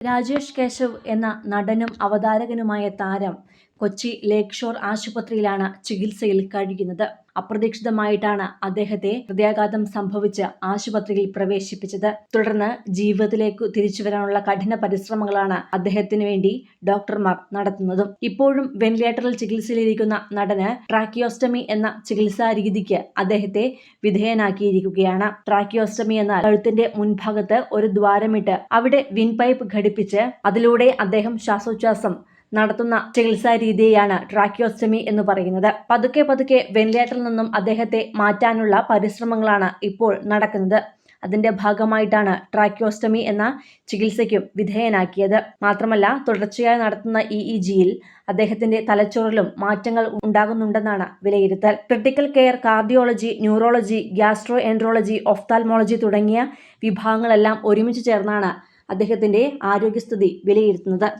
രാജേഷ് കേശവ് എന്ന നടനും അവതാരകനുമായ താരം കൊച്ചി ലേക്ക് ഷോർ ആശുപത്രിയിലാണ് ചികിത്സയിൽ കഴിയുന്നത്. അപ്രതീക്ഷിതമായിട്ടാണ് അദ്ദേഹത്തെ ഹൃദയാഘാതം സംഭവിച്ച് ആശുപത്രിയിൽ പ്രവേശിപ്പിച്ചത്. തുടർന്ന് ജീവിതത്തിലേക്ക് തിരിച്ചു വരാനുള്ള കഠിന പരിശ്രമങ്ങളാണ് അദ്ദേഹത്തിന് വേണ്ടി ഡോക്ടർമാർ നടത്തുന്നതും. ഇപ്പോഴും വെന്റിലേറ്ററിൽ ചികിത്സയിലിരിക്കുന്ന നടന് ട്രാക്കിയോസ്റ്റമി എന്ന ചികിത്സാ രീതിക്ക് അദ്ദേഹത്തെ വിധേയനാക്കിയിരിക്കുകയാണ്. ട്രാക്കിയോസ്റ്റമി എന്നാൽ കഴുത്തിന്റെ മുൻഭാഗത്ത് ഒരു ദ്വാരമിട്ട് അവിടെ വിൻപൈപ്പ് ഘടിപ്പിച്ച് അതിലൂടെ അദ്ദേഹം ശ്വാസോച്ഛ്വാസം നടത്തുന്ന ചികിത്സാ രീതിയെയാണ് ട്രാക്കിയോസ്റ്റമി എന്ന് പറയുന്നത്. പതുക്കെ പതുക്കെ വെന്റിലേറ്ററിൽ നിന്നും അദ്ദേഹത്തെ മാറ്റാനുള്ള പരിശ്രമങ്ങളാണ് ഇപ്പോൾ നടക്കുന്നത്. അതിന്റെ ഭാഗമായിട്ടാണ് ട്രാക്കിയോസ്റ്റമി എന്ന ചികിത്സയ്ക്കും വിധേയനാക്കിയത്. മാത്രമല്ല തുടർച്ചയായി നടത്തുന്ന ഇ ഇ ജിയിൽ അദ്ദേഹത്തിന്റെ തലച്ചോറിലും മാറ്റങ്ങൾ ഉണ്ടാകുന്നുണ്ടെന്നാണ് വിലയിരുത്തൽ. Critical care cardiology neurology gastroenterology ophthalmology തുടങ്ങിയ വിഭാഗങ്ങളെല്ലാം ഒരുമിച്ച് ചേർന്നാണ് അദ്ദേഹത്തിന്റെ ആരോഗ്യസ്ഥിതി വിലയിരുത്തുന്നത്.